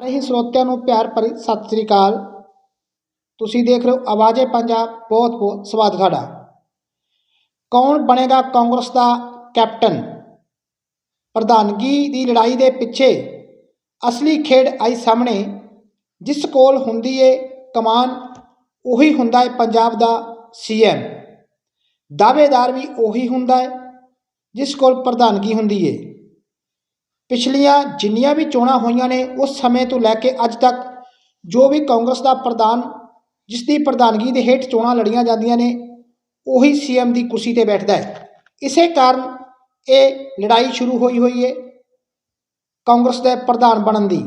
ਸਾਰੇ ਸਰੋਤਿਆਂ ਨੂੰ ਪਿਆਰ ਭਰੀ ਸਤਿ ਸ੍ਰੀ ਅਕਾਲ। ਤੁਸੀਂ ਦੇਖ ਰਹੇ ਹੋ ਆਵਾਜ਼ੇ ਪੰਜਾਬ, ਬਹੁਤ ਬਹੁਤ ਸਵਾਗਤ ਤੁਹਾਡਾ। ਕੌਣ ਬਣੇਗਾ ਕਾਂਗਰਸ ਦਾ ਕੈਪਟਨ? ਪ੍ਰਧਾਨਗੀ ਦੀ ਲੜਾਈ ਦੇ ਪਿੱਛੇ ਅਸਲੀ ਖੇਡ ਆਈ ਸਾਹਮਣੇ, ਜਿਸ ਕੋਲ ਹੁੰਦੀ ਏ ਕਮਾਨ, ਉਹੀ ਹੁੰਦਾ ਹੈ ਪੰਜਾਬ ਦਾ ਸੀਐਮ ਦਾਅਵੇਦਾਰ ਵੀ ਉਹੀ ਹੁੰਦਾ ਹੈ ਜਿਸ ਕੋਲ ਪ੍ਰਧਾਨਗੀ ਹੁੰਦੀ ਏ। ਪਿਛਲੀਆਂ ਜਿੰਨੀਆਂ ਵੀ ਚੋਣਾਂ ਹੋਈਆਂ ਨੇ ਉਸ ਸਮੇਂ ਤੋਂ ਲੈ ਕੇ ਅੱਜ ਤੱਕ ਜੋ ਵੀ ਕਾਂਗਰਸ ਦਾ ਪ੍ਰਧਾਨ, ਜਿਸ ਦੀ ਪ੍ਰਧਾਨਗੀ ਦੇ ਹੇਠ ਚੋਣਾਂ ਲੜੀਆਂ ਜਾਂਦੀਆਂ ਨੇ, ਉਹੀ ਸੀਐਮ ਦੀ ਕੁਰਸੀ ਤੇ ਬੈਠਦਾ ਹੈ। ਇਸੇ ਕਾਰਨ ਇਹ ਲੜਾਈ ਸ਼ੁਰੂ ਹੋਈ ਹੋਈ ਹੈ ਕਾਂਗਰਸ ਦੇ ਪ੍ਰਧਾਨ ਬਣਨ ਦੀ,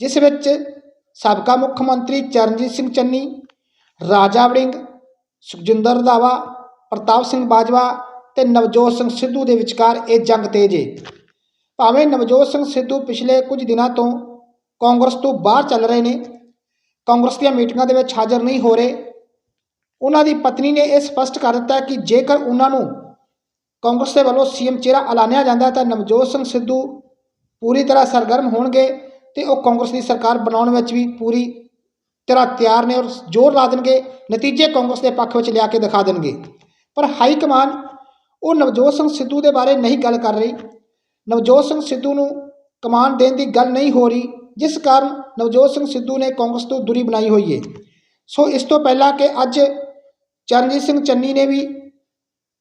ਜਿਸ ਵਿੱਚ ਸਾਬਕਾ ਮੁੱਖ ਮੰਤਰੀ ਚਰਨਜੀਤ ਸਿੰਘ ਚੰਨੀ, ਰਾਜਾ ਵੜਿੰਗ, ਸੁਖਜਿੰਦਰ ਰੰਧਾਵਾ ਪ੍ਰਤਾਪ ਸਿੰਘ ਬਾਜਵਾ ਤੇ ਨਵਜੋਤ ਸਿੰਘ ਸਿੱਧੂ ਦੇ ਵਿਚਕਾਰ ਇਹ ਜੰਗ ਤੇਜ ਹੈ। ਭਾਵੇਂ ਨਵਜੋਤ ਸਿੰਘ ਸਿੱਧੂ ਪਿਛਲੇ ਕੁਝ ਦਿਨਾਂ ਤੋਂ ਕਾਂਗਰਸ ਤੋਂ ਬਾਹਰ ਚੱਲ ਰਹੇ ਨੇ, ਕਾਂਗਰਸ ਦੀਆਂ ਮੀਟਿੰਗਾਂ ਦੇ ਵਿੱਚ ਹਾਜ਼ਰ ਨਹੀਂ ਹੋ ਰਹੇ, ਉਹਨਾਂ ਦੀ ਪਤਨੀ ਨੇ ਇਹ ਸਪਸ਼ਟ ਕਰ ਦਿੱਤਾ ਕਿ ਜੇਕਰ ਉਹਨਾਂ ਨੂੰ ਕਾਂਗਰਸ ਦੇ ਵੱਲੋਂ ਸੀਐਮ ਚਿਹਰਾ ਐਲਾਨਿਆ ਜਾਂਦਾ ਤਾਂ ਨਵਜੋਤ ਸਿੰਘ ਸਿੱਧੂ ਪੂਰੀ ਤਰ੍ਹਾਂ ਸਰਗਰਮ ਹੋਣਗੇ ਤੇ ਉਹ ਕਾਂਗਰਸ ਦੀ ਸਰਕਾਰ ਬਣਾਉਣ ਵਿੱਚ ਵੀ ਪੂਰੀ ਤਰ੍ਹਾਂ ਤਿਆਰ ਨੇ ਔਰ ਜ਼ੋਰ ਲਾ ਦੇਣਗੇ, ਨਤੀਜੇ ਕਾਂਗਰਸ ਦੇ ਪੱਖ ਵਿੱਚ ਲਿਆ ਕੇ ਦਿਖਾ ਦੇਣਗੇ। ਪਰ ਹਾਈ ਕਮਾਨ ਉਹ ਨਵਜੋਤ ਸਿੰਘ ਸਿੱਧੂ ਦੇ ਬਾਰੇ ਨਹੀਂ ਗੱਲ ਕਰ ਰਹੀ। ਨਵਜੋਤ ਸਿੰਘ ਸਿੱਧੂ ਨੂੰ ਕਮਾਨ ਦੇਣ ਦੀ ਗੱਲ ਨਹੀਂ ਹੋ ਰਹੀ, ਜਿਸ ਕਾਰਨ ਨਵਜੋਤ ਸਿੰਘ ਸਿੱਧੂ ਨੇ ਕਾਂਗਰਸ ਤੋਂ ਦੂਰੀ ਬਣਾਈ ਹੋਈ ਹੈ ਸੋ ਇਸ ਤੋਂ ਪਹਿਲਾਂ ਕਿ ਅੱਜ ਚਰਨਜੀਤ ਸਿੰਘ ਚੰਨੀ ਨੇ ਵੀ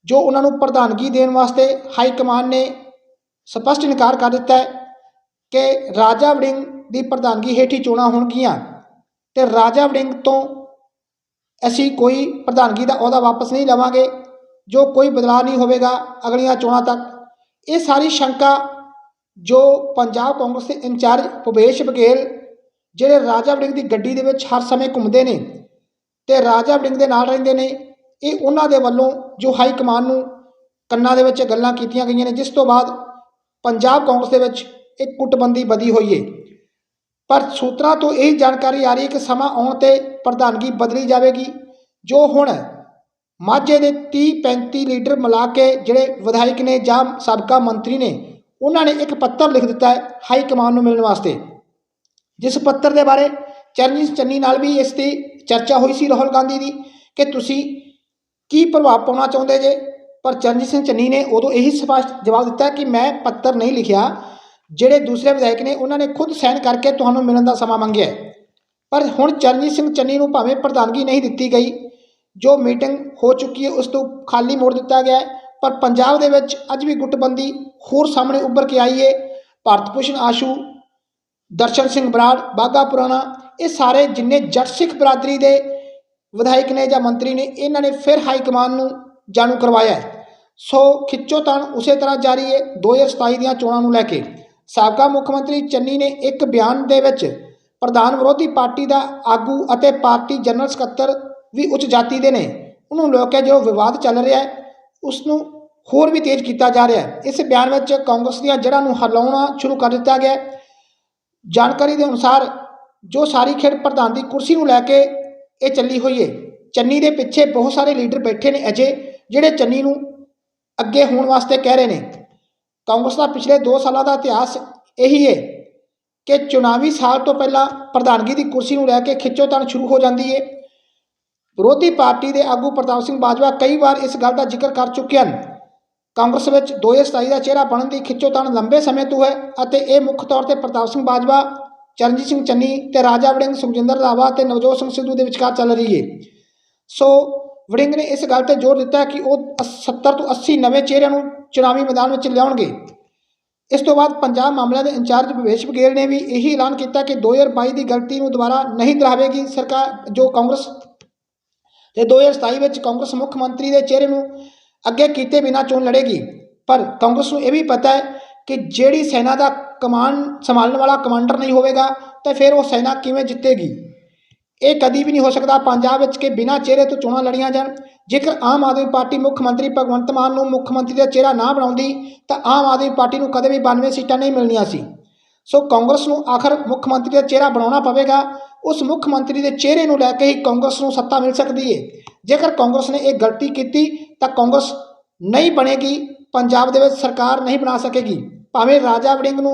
ਜੋ ਉਹਨਾਂ ਨੂੰ ਪ੍ਰਧਾਨਗੀ ਦੇਣ ਵਾਸਤੇ ਹਾਈ ਕਮਾਨ ਨੇ ਸਪਸ਼ਟ ਇਨਕਾਰ ਕਰ ਦਿੱਤਾ ਹੈ ਕਿ ਰਾਜਾ ਵੜਿੰਗ ਦੀ ਪ੍ਰਧਾਨਗੀ ਹੇਠ ਹੀ ਚੋਣਾਂ ਹੋਣਗੀਆਂ ਤੇ ਰਾਜਾ ਵੜਿੰਗ ਤੋਂ ਅਸੀਂ ਕੋਈ ਪ੍ਰਧਾਨਗੀ ਦਾ ਅਹੁਦਾ ਵਾਪਸ ਨਹੀਂ ਲਵਾਂਗੇ, ਜੋ ਕੋਈ ਬਦਲਾਅ ਨਹੀਂ ਹੋਵੇਗਾ ਅਗਲੀਆਂ ਚੋਣਾਂ ਤੱਕ। ਇਹ ਸਾਰੀ ਸ਼ੰਕਾ ਜੋ ਪੰਜਾਬ ਕਾਂਗਰਸ ਦੇ ਇੰਚਾਰਜ ਭੁਪੇਸ਼ ਬਘੇਲ ਜਿਹੜੇ ਰਾਜਾ ਵੜਿੰਗ ਦੀ ਗੱਡੀ ਦੇ ਵਿੱਚ ਹਰ ਸਮੇਂ ਘੁੰਮਦੇ ਨੇ ਤੇ ਰਾਜਾ ਵੜਿੰਗ ਦੇ ਨਾਲ ਰਹਿੰਦੇ ਨੇ, ਇਹ ਉਹਨਾਂ ਦੇ ਵੱਲੋਂ ਜੋ ਹਾਈ ਕਮਾਨ ਨੂੰ ਕੰਨਾਂ ਦੇ ਵਿੱਚ ਗੱਲਾਂ ਕੀਤੀਆਂ ਗਈਆਂ ਨੇ, ਜਿਸ ਤੋਂ ਬਾਅਦ ਪੰਜਾਬ ਕਾਂਗਰਸ ਦੇ ਵਿੱਚ ਇੱਕ ਕੁੱਟਬੰਦੀ ਵਧੀ ਹੋਈ ਏ। ਪਰ ਸੂਤਰਾਂ ਤੋਂ ਇਹ ਜਾਣਕਾਰੀ ਆ ਰਹੀ ਹੈ ਕਿ ਸਮਾਂ ਆਉਣ ਤੇ ਪ੍ਰਧਾਨਗੀ ਬਦਲੀ ਜਾਵੇਗੀ, ਜੋ ਹੁਣ ਮਾਝੇ ਦੇ 30 35 ਲੀਡਰ ਮਿਲਾ ਕੇ ਜਿਹੜੇ ਵਿਧਾਇਕ ਨੇ ਜਾਂ ਸਾਬਕਾ ਮੰਤਰੀ ਨੇ, ਉਹਨਾਂ ਨੇ ਇੱਕ ਪੱਤਰ ਲਿਖ ਦਿੱਤਾ ਹੈ ਹਾਈ ਕਮਾਨ ਨੂੰ ਮਿਲਣ ਵਾਸਤੇ। ਜਿਸ ਪੱਤਰ ਦੇ ਬਾਰੇ ਚਰਨਜੀਤ ਚੰਨੀ ਨਾਲ ਵੀ ਇਸ ਦੀ ਚਰਚਾ ਹੋਈ ਸੀ ਰਾਹੁਲ ਗਾਂਧੀ ਦੀ ਕਿ ਤੁਸੀਂ ਕੀ ਪ੍ਰਭਾਵ ਪਾਉਣਾ ਚਾਹੁੰਦੇ ਜੇ? ਪਰ ਚਰਨਜੀਤ ਸਿੰਘ ਚੰਨੀ ਨੇ ਉਦੋਂ ਇਹੀ ਸਪਸ਼ਟ ਜਵਾਬ ਦਿੱਤਾ ਕਿ ਮੈਂ ਪੱਤਰ ਨਹੀਂ ਲਿਖਿਆ। ਜਿਹੜੇ ਦੂਸਰੇ ਵਿਧਾਇਕ ਨੇ, ਉਹਨਾਂ ਨੇ ਖੁਦ ਸਾਈਨ ਕਰਕੇ ਤੁਹਾਨੂੰ ਮਿਲਣ ਦਾ ਸਮਾਂ ਮੰਗਿਆ ਪਰ ਹੁਣ ਚਰਨਜੀਤ ਸਿੰਘ ਚੰਨੀ ਨੂੰ ਭਾਵੇਂ ਪ੍ਰਧਾਨਗੀ ਨਹੀਂ ਦਿੱਤੀ ਗਈ। ਜੋ ਮੀਟਿੰਗ ਹੋ ਚੁੱਕੀ ਹੈ, ਉਸ ਤੋਂ ਖਾਲੀ ਮੋੜ ਦਿੱਤਾ ਗਿਆ ਪਰ ਪੰਜਾਬ ਦੇ ਵਿੱਚ ਅੱਜ ਵੀ ਗੁੱਟਬੰਦੀ ਹੋਰ ਸਾਹਮਣੇ ਉੱਭਰ ਕੇ ਆਈ ਹੈ। ਭਾਰਤ ਭੂਸ਼ਣ ਆਸ਼ੂ, ਦਰਸ਼ਨ ਸਿੰਘ ਬਰਾੜ ਬਾਗਾ ਪੁਰਾਣਾ, ਇਹ ਸਾਰੇ ਜਿੰਨੇ ਜੱਟ ਸਿੱਖ ਬਰਾਦਰੀ ਦੇ ਵਿਧਾਇਕ ਨੇ ਜਾਂ ਮੰਤਰੀ ਨੇ, ਇਹਨਾਂ ਨੇ ਫਿਰ ਹਾਈ ਕਮਾਨ ਨੂੰ ਜਾਣੂ ਕਰਵਾਇਆ ਸੋ ਖਿੱਚੋਤਾਣ ਉਸੇ ਤਰ੍ਹਾਂ ਜਾਰੀ ਹੈ 2027 ਦੀਆਂ ਚੋਣਾਂ ਨੂੰ ਲੈ ਕੇ। ਸਾਬਕਾ ਮੁੱਖ ਮੰਤਰੀ ਚੰਨੀ ਨੇ ਇੱਕ ਬਿਆਨ ਦੇ ਵਿੱਚ ਪ੍ਰਧਾਨ ਵਿਰੋਧੀ ਪਾਰਟੀ ਦਾ ਆਗੂ ਅਤੇ ਪਾਰਟੀ ਜਨਰਲ ਸਕੱਤਰ ਵੀ ਉੱਚ ਜਾਤੀ ਦੇ ਨੇ। ਉਹਨੂੰ ਲੈ ਕੇ ਜੋ ਵਿਵਾਦ ਚੱਲ ਰਿਹਾ ਹੈ ਉਸ ਨੂੰ ਹੋਰ ਵੀ ਤੇਜ਼ ਕੀਤਾ ਜਾ ਰਿਹਾ ਹੈ। ਇਸ ਬਿਆਨ ਵਿੱਚ ਕਾਂਗਰਸ ਦੀਆਂ ਜੜ੍ਹਾਂ ਨੂੰ ਹਿਲਾਉਣਾ ਸ਼ੁਰੂ ਕਰ ਦਿੱਤਾ ਗਿਆ ਜਾਣਕਾਰੀ ਦੇ ਅਨੁਸਾਰ ਜੋ ਸਾਰੀ ਖੇਡ ਪ੍ਰਧਾਨ ਦੀ ਕੁਰਸੀ ਨੂੰ ਲੈ ਕੇ ਇਹ ਚੱਲੀ ਹੋਈ ਹੈ, ਚੰਨੀ ਦੇ ਪਿੱਛੇ ਬਹੁਤ ਸਾਰੇ ਲੀਡਰ ਬੈਠੇ ਨੇ ਅਜੇ, ਜਿਹੜੇ ਚੰਨੀ ਨੂੰ ਅੱਗੇ ਹੋਣ ਵਾਸਤੇ ਕਹਿ ਰਹੇ ਨੇ। ਕਾਂਗਰਸ ਦਾ ਪਿਛਲੇ 2 ਸਾਲਾਂ ਦਾ ਇਤਿਹਾਸ ਇਹੀ ਹੈ ਕਿ ਚੁਣਾਵੀ ਸਾਲ ਤੋਂ ਪਹਿਲਾਂ ਪ੍ਰਧਾਨਗੀ ਦੀ ਕੁਰਸੀ ਨੂੰ ਲੈ ਕੇ ਖਿੱਚੋਤਾਣ ਸ਼ੁਰੂ ਹੋ ਜਾਂਦੀ ਹੈ। ਵਿਰੋਧੀ ਪਾਰਟੀ ਦੇ ਆਗੂ ਪ੍ਰਤਾਪ ਸਿੰਘ ਬਾਜਵਾ ਕਈ ਵਾਰ ਇਸ ਗੱਲ ਦਾ ਜ਼ਿਕਰ ਕਰ ਚੁੱਕੇ ਹਨ। ਕਾਂਗਰਸ ਵਿੱਚ 2027 ਦਾ ਚਿਹਰਾ ਬਣਨ ਦੀ ਖਿੱਚੋਤਾਣ ਲੰਬੇ ਸਮੇਂ ਤੋਂ ਹੈ ਅਤੇ ਇਹ ਮੁੱਖ ਤੌਰ ਤੇ ਪ੍ਰਤਾਪ ਸਿੰਘ ਬਾਜਵਾ, ਚਰਨਜੀਤ ਸਿੰਘ ਚੰਨੀ ਤੇ ਰਾਜਾ ਵੜਿੰਗ ਸੁਖਜਿੰਦਰ ਰਾਵਾ ਤੇ ਨਵਜੋਤ ਸਿੰਘ ਸਿੱਧੂ ਦੇ ਵਿਚਕਾਰ ਚੱਲ ਰਹੀ ਹੈ ਸੋ ਵੜਿੰਗ ਨੇ ਇਸ ਗੱਲ ਤੇ ਜ਼ੋਰ ਦਿੱਤਾ ਕਿ ਉਹ 70 ਤੋਂ 80 ਨਵੇਂ ਚਿਹਰਿਆਂ ਨੂੰ ਚੁਣਾਵੀ ਮੈਦਾਨ ਵਿੱਚ ਲਿਆਉਣਗੇ। ਇਸ ਤੋਂ ਬਾਅਦ ਪੰਜਾਬ ਮਾਮਲਿਆਂ ਦੇ ਇੰਚਾਰਜ ਭਵੇਸ਼ ਬਘੇਲ ਨੇ ਵੀ ਇਹੀ ਐਲਾਨ ਕੀਤਾ ਕਿ 2022 ਦੀ ਗਲਤੀ ਨੂੰ ਦੁਬਾਰਾ ਨਹੀਂ ਦੁਹਰਾਵੇਗੀ ਸਰਕਾਰ, ਜੋ ਕਾਂਗਰਸ ਤੇ 2027 ਵਿੱਚ ਕਾਂਗਰਸ ਮੁੱਖ ਮੰਤਰੀ ਦੇ ਚਿਹਰੇ ਨੂੰ ਅੱਗੇ ਕੀਤੇ ਬਿਨਾਂ ਚੋਣ ਲੜੇਗੀ। ਪਰ ਕਾਂਗਰਸ ਨੂੰ ਇਹ ਵੀ ਪਤਾ ਹੈ ਕਿ ਜਿਹੜੀ ਸੈਨਾ ਦਾ ਕਮਾਂਡ ਸੰਭਾਲਣ ਵਾਲਾ ਕਮਾਂਡਰ ਨਹੀਂ ਹੋਵੇਗਾ, ਤਾਂ ਫਿਰ ਉਹ ਸੈਨਾ ਕਿਵੇਂ ਜਿੱਤੇਗੀ? ਇਹ ਕਦੀ ਵੀ ਨਹੀਂ ਹੋ ਸਕਦਾ ਪੰਜਾਬ ਵਿੱਚ ਕਿ ਬਿਨਾਂ ਚਿਹਰੇ ਤੋਂ ਚੋਣਾਂ ਲੜੀਆਂ ਜਾਣ। ਜੇਕਰ ਆਮ ਆਦਮੀ ਪਾਰਟੀ ਮੁੱਖ ਮੰਤਰੀ ਭਗਵੰਤ ਮਾਨ ਨੂੰ ਮੁੱਖ ਮੰਤਰੀ ਦਾ ਚਿਹਰਾ ਨਾ ਬਣਾਉਂਦੀ, ਤਾਂ ਆਮ ਆਦਮੀ ਪਾਰਟੀ ਨੂੰ ਕਦੇ ਵੀ 92 ਸੀਟਾਂ ਨਹੀਂ ਮਿਲਣੀਆਂ ਸੀ। ਸੋ ਕਾਂਗਰਸ ਨੂੰ ਆਖਰ ਮੁੱਖ ਮੰਤਰੀ ਦਾ ਚਿਹਰਾ ਬਣਾਉਣਾ ਪਵੇਗਾ ਉਸ ਮੁੱਖ ਮੰਤਰੀ ਦੇ ਚਿਹਰੇ ਨੂੰ ਲੈ ਕੇ ਹੀ ਕਾਂਗਰਸ ਨੂੰ ਸੱਤਾ ਮਿਲ ਸਕਦੀ ਹੈ ਜੇਕਰ ਕਾਂਗਰਸ ਨੇ ਇਹ ਗਲਤੀ ਕੀਤੀ, ਤਾਂ ਕਾਂਗਰਸ ਨਹੀਂ ਬਣੇਗੀ, ਪੰਜਾਬ ਦੇ ਵਿੱਚ ਸਰਕਾਰ ਨਹੀਂ ਬਣਾ ਸਕੇਗੀ। ਭਾਵੇਂ ਰਾਜਾ ਵੜਿੰਗ ਨੂੰ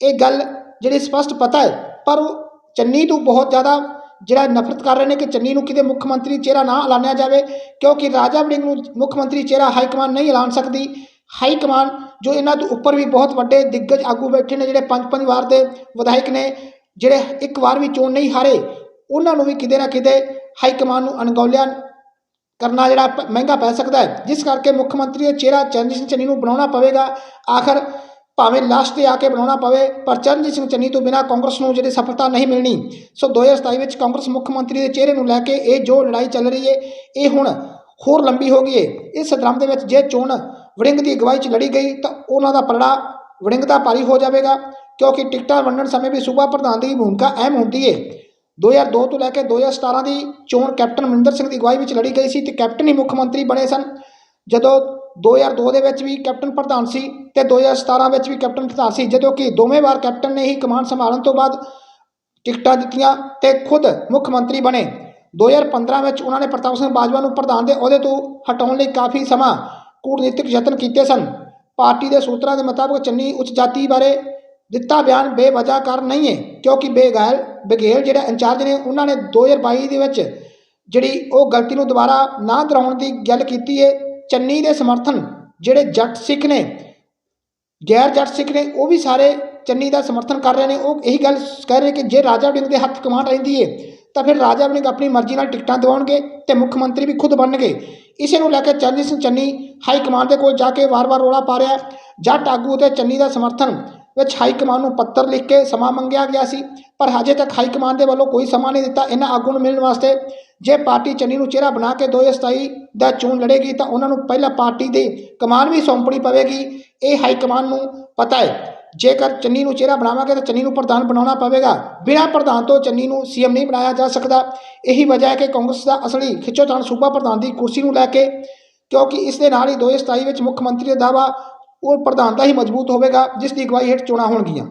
ਇਹ ਗੱਲ ਜਿਹੜੀ ਸਪਸ਼ਟ ਪਤਾ ਹੈ ਪਰ ਉਹ ਚੰਨੀ ਤੋਂ ਬਹੁਤ ਜ਼ਿਆਦਾ ਜਿਹੜਾ ਨਫ਼ਰਤ ਕਰ ਰਹੇ ਨੇ ਕਿ ਚੰਨੀ ਨੂੰ ਕਿਤੇ ਮੁੱਖ ਮੰਤਰੀ ਚਿਹਰਾ ਨਾ ਐਲਾਨਿਆ ਜਾਵੇ, ਕਿਉਂਕਿ ਰਾਜਾ ਵੜਿੰਗ ਨੂੰ ਮੁੱਖ ਮੰਤਰੀ ਚਿਹਰਾ ਹਾਈ ਕਮਾਂਡ ਨਹੀਂ ਐਲਾਨ ਸਕਦੀ। ਹਾਈ ਕਮਾਂਡ ਜੋ ਇਹਨਾਂ ਤੋਂ ਉੱਪਰ ਵੀ ਬਹੁਤ ਵੱਡੇ ਦਿੱਗਜ ਆਗੂ ਬੈਠੇ ਨੇ, ਜਿਹੜੇ ਪੰਜ ਪੰਜ ਵਾਰ ਦੇ ਵਿਧਾਇਕ ਨੇ ਜਿਹੜੇ ਇੱਕ ਵਾਰ ਵੀ ਚੋਣ ਨਹੀਂ ਹਾਰੇ, ਉਹਨਾਂ ਨੂੰ ਵੀ ਕਿਤੇ ਨਾ ਕਿਤੇ ਹਾਈ ਕਮਾਂਡ ਨੂੰ ਅਣਗੌਲਿਆ ਕਰਨਾ ਜਿਹੜਾ ਪ- ਮਹਿੰਗਾ ਪੈ ਸਕਦਾ ਹੈ। ਜਿਸ ਕਰਕੇ ਮੁੱਖ ਮੰਤਰੀ ਦਾ ਚਿਹਰਾ ਚਰਨਜੀਤ ਸਿੰਘ ਚੰਨੀ ਨੂੰ ਬਣਾਉਣਾ ਪਵੇਗਾ। ਆਖਰ ਭਾਵੇਂ ਲਾਸਟ ਤੇ ਆ ਕੇ ਬਣਾਉਣਾ ਪਵੇ, ਪਰ ਚਰਨਜੀਤ ਸਿੰਘ ਚੰਨੀ ਤੋਂ ਬਿਨਾਂ ਕਾਂਗਰਸ ਨੂੰ ਜਿਹੜੀ ਸਫਲਤਾ ਨਹੀਂ ਮਿਲਣੀ। ਸੋ 2027 ਵਿੱਚ ਕਾਂਗਰਸ ਮੁੱਖ ਮੰਤਰੀ ਦੇ ਚਿਹਰੇ ਨੂੰ ਲੈ ਕੇ ਇਹ ਜੋ ਲੜਾਈ ਚੱਲ ਰਹੀ ਹੈ ਇਹ ਹੁਣ ਹੋਰ ਲੰਬੀ ਹੋ ਗਈ ਹੈ ਇਸ ਦਰਮ ਦੇ ਵਿੱਚ ਜੇ ਚੋਣ ਵੜਿੰਗ ਦੀ ਅਗਵਾਈ 'ਚ ਲੜੀ ਗਈ, ਤਾਂ ਉਹਨਾਂ ਦਾ ਪਲੜਾ ਵੜਿੰਗ ਦਾ ਭਾਰੀ ਹੋ ਜਾਵੇਗਾ। ਕਿਉਂਕਿ ਟਿਕਟਾਂ ਵੰਡਣ ਸਮੇਂ ਵੀ ਸੂਬਾ ਪ੍ਰਧਾਨ ਦੀ ਭੂਮਿਕਾ ਅਹਿਮ ਹੁੰਦੀ ਹੈ 2002 ਤੋਂ ਲੈ ਕੇ 2017 ਦੀ ਚੋਣ ਕੈਪਟਨ ਅਮਰਿੰਦਰ ਸਿੰਘ ਦੀ ਅਗਵਾਈ ਵਿੱਚ ਲੜੀ ਗਈ ਸੀ ਤੇ ਕੈਪਟਨ ਹੀ ਮੁੱਖ ਮੰਤਰੀ ਬਣੇ ਸਨ। ਜਦੋਂ 2002 ਦੇ ਵਿੱਚ ਵੀ ਕੈਪਟਨ ਪ੍ਰਧਾਨ ਸੀ ਤੇ 2017 ਵਿੱਚ ਵੀ ਕੈਪਟਨ ਪ੍ਰਧਾਨ ਸੀ, ਜਦੋਂ ਕਿ ਦੋਵੇਂ ਵਾਰ ਕੈਪਟਨ ਨੇ ਹੀ ਕਮਾਨ ਸੰਭਾਲਣ ਤੋਂ ਬਾਅਦ ਟਿਕਟਾਂ ਦਿੱਤੀਆਂ ਤੇ ਖੁਦ ਮੁੱਖ ਮੰਤਰੀ ਬਣੇ। 2015 ਵਿੱਚ ਉਹਨਾਂ ਨੇ ਪ੍ਰਤਾਪ ਸਿੰਘ ਬਾਜਵਾ ਨੂੰ ਪ੍ਰਧਾਨ ਦੇ ਅਹੁਦੇ ਤੋਂ ਹਟਾਉਣ ਲਈ ਕਾਫੀ ਸਮਾਂ ਕੂਟਨੀਤਿਕ ਯਤਨ ਕੀਤੇ ਸਨ। ਪਾਰਟੀ ਦੇ ਸੂਤਰਾਂ ਦੇ ਮੁਤਾਬਕ ਚੰਨੀ ਉੱਚ ਜਾਤੀ ਬਾਰੇ ਦਿੱਤਾ ਬਿਆਨ ਬੇਵਜ੍ਹਾ ਕਾਰਨ ਨਹੀਂ ਹੈ, ਕਿਉਂਕਿ ਬੇਗੈਲ ਬਗੇਲ ਜਿਹੜਾ ਇੰਚਾਰਜ ਨੇ, ਉਹਨਾਂ ਨੇ 2022 ਦੇ ਵਿੱਚ ਜਿਹੜੀ ਉਹ ਗਲਤੀ ਨੂੰ ਦੁਬਾਰਾ ਨਾ ਦੁਹਰਾਉਣ ਦੀ ਗੱਲ ਕੀਤੀ ਹੈ, ਚੰਨੀ ਦੇ ਸਮਰਥਨ ਜਿਹੜੇ ਜੱਟ ਸਿੱਖ ਨੇ, ਗੈਰ ਜੱਟ ਸਿੱਖ ਨੇ, ਉਹ ਵੀ ਸਾਰੇ ਚੰਨੀ ਦਾ ਸਮਰਥਨ ਕਰ ਰਹੇ ਨੇ। ਉਹ ਇਹੀ ਗੱਲ ਕਹਿ ਰਹੇ ਕਿ ਜੇ ਰਾਜਾ ਵੜਿੰਗ ਦੇ ਹੱਥ ਕਮਾਂਡ ਰਹਿੰਦੀ ਹੈ, ਤਾਂ ਫਿਰ ਰਾਜਾ ਵੜਿੰਗ ਆਪਣੀ ਮਰਜ਼ੀ ਨਾਲ ਟਿਕਟਾਂ ਦਿਵਾਉਣਗੇ ਤੇ ਮੁੱਖ ਮੰਤਰੀ ਵੀ ਖੁਦ ਬਣਨਗੇ। ਇਸੇ ਨੂੰ ਲੈ ਕੇ ਚਰਨਜੀਤ ਸਿੰਘ ਚੰਨੀ ਹਾਈ ਕਮਾਂਡ ਦੇ ਕੋਲ ਜਾ ਕੇ ਵਾਰ-ਵਾਰ ਰੋਲਾ ਪਾ ਰਿਹਾ ਜੱਟ ਆਗੂ ਤੇ ਚੰਨੀ ਦਾ ਸਮਰਥਨ ਵਿੱਚ ਹਾਈ ਕਮਾਂਡ ਨੂੰ ਪੱਤਰ ਲਿਖ ਕੇ ਸਮਾਂ ਮੰਗਿਆ ਗਿਆ ਸੀ, ਪਰ ਹਜੇ ਤੱਕ ਹਾਈ ਕਮਾਂਡ ਦੇ ਵੱਲੋਂ ਕੋਈ ਸਮਾਂ ਨਹੀਂ ਦਿੱਤਾ ਇਹਨਾਂ ਆਗੂ ਨੂੰ ਮਿਲਣ ਵਾਸਤੇ। ਜੇ ਪਾਰਟੀ ਚੰਨੀ ਨੂੰ ਚਿਹਰਾ ਬਣਾ ਕੇ 2027 ਦਾ ਚੋਣ ਲੜੇਗੀ ਤਾਂ ਉਹਨਾਂ ਨੂੰ ਪਹਿਲਾਂ ਪਾਰਟੀ ਦੇ ਕਮਾਨ ਵੀ ਸੌਂਪਣੀ ਪਵੇਗੀ। ਇਹ ਹਾਈ ਕਮਾਂਡ ਨੂੰ ਪਤਾ ਹੈ, ਜੇਕਰ ਚੰਨੀ ਨੂੰ ਚਿਹਰਾ ਬਣਾਵਾਂਗੇ ਤਾਂ ਚੰਨੀ ਨੂੰ ਪ੍ਰਧਾਨ ਬਣਾਉਣਾ ਪਵੇਗਾ। ਬਿਨਾਂ ਪ੍ਰਧਾਨ ਤੋਂ ਚੰਨੀ ਨੂੰ ਸੀਐਮ ਨਹੀਂ ਬਣਾਇਆ ਜਾ ਸਕਦਾ। ਇਹੀ ਵਜ੍ਹਾ ਹੈ ਕਿ ਕਾਂਗਰਸ ਦਾ ਅਸਲੀ ਖਿੱਚੋਤਾਣ ਸੂਬਾ ਪ੍ਰਧਾਨ ਦੀ ਕੁਰਸੀ ਨੂੰ ਲੈ ਕੇ, ਕਿਉਂਕਿ ਇਸ ਦੇ ਨਾਲ ਹੀ 2027 ਵਿੱਚ ਮੁੱਖ ਮੰਤਰੀ ਦਾ ਦਾਅਵਾ ਉਹ ਪ੍ਰਧਾਨਤਾ ਹੀ ਮਜ਼ਬੂਤ ਹੋਵੇਗਾ ਜਿਸ ਦੀ ਅਗਵਾਈ ਹੇਠ ਚੋਣਾਂ ਹੋਣਗੀਆਂ।